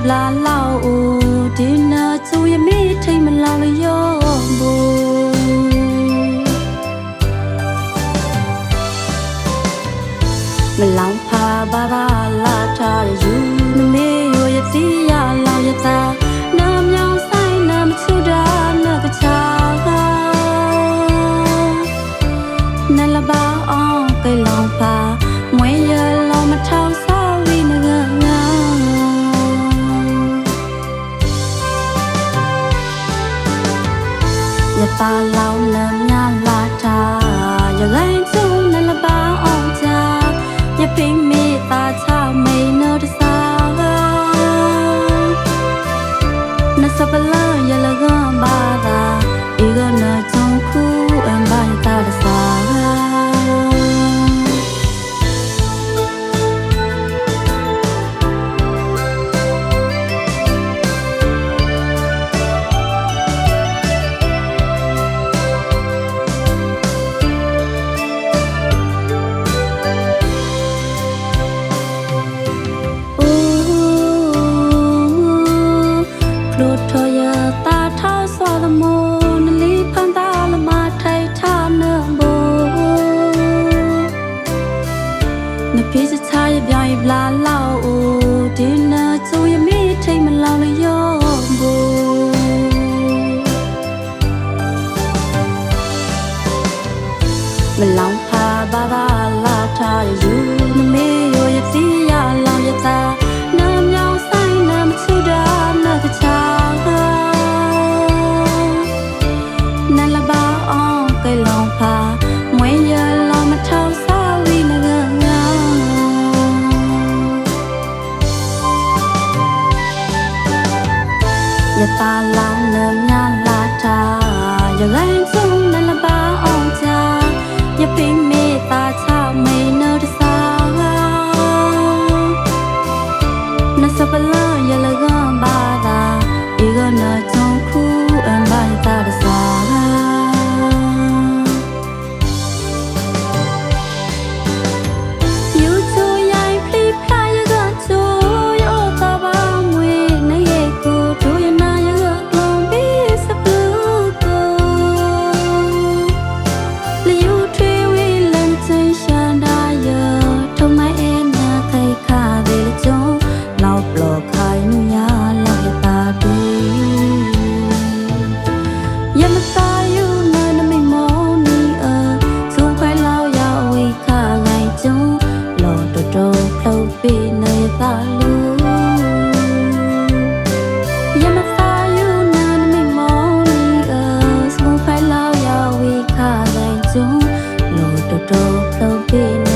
ပလာလောက်အိုဒီနာသူရမေးထိတ်မလောက်လျော့ဘူးမလောင်ဖာဘာဘာလာထားရယူမမေးရရစီရလာရသား ပါလောင်းလမ်းများလာတာရလိုင်းချုံနလပါအောင်ချာရပိမေတာချမိန်နောတစာနစပလာရလကဘာ လီဖန်တာလမထိုက်ထာနဘောနပိစချာရပြောင်းဘလာလောက်အိုးဒီနာချူရမေးထိတ်မလောင်လျောဘောမလောင်ဖာဘာဘာလာထားယူ ရတာလောင်နမြလာတာရလိုင်းချုံနလဘာအောင်ချာရပိမေတာချမေနဒစာနစပလာရလက တော်တော်တော့ပြင်း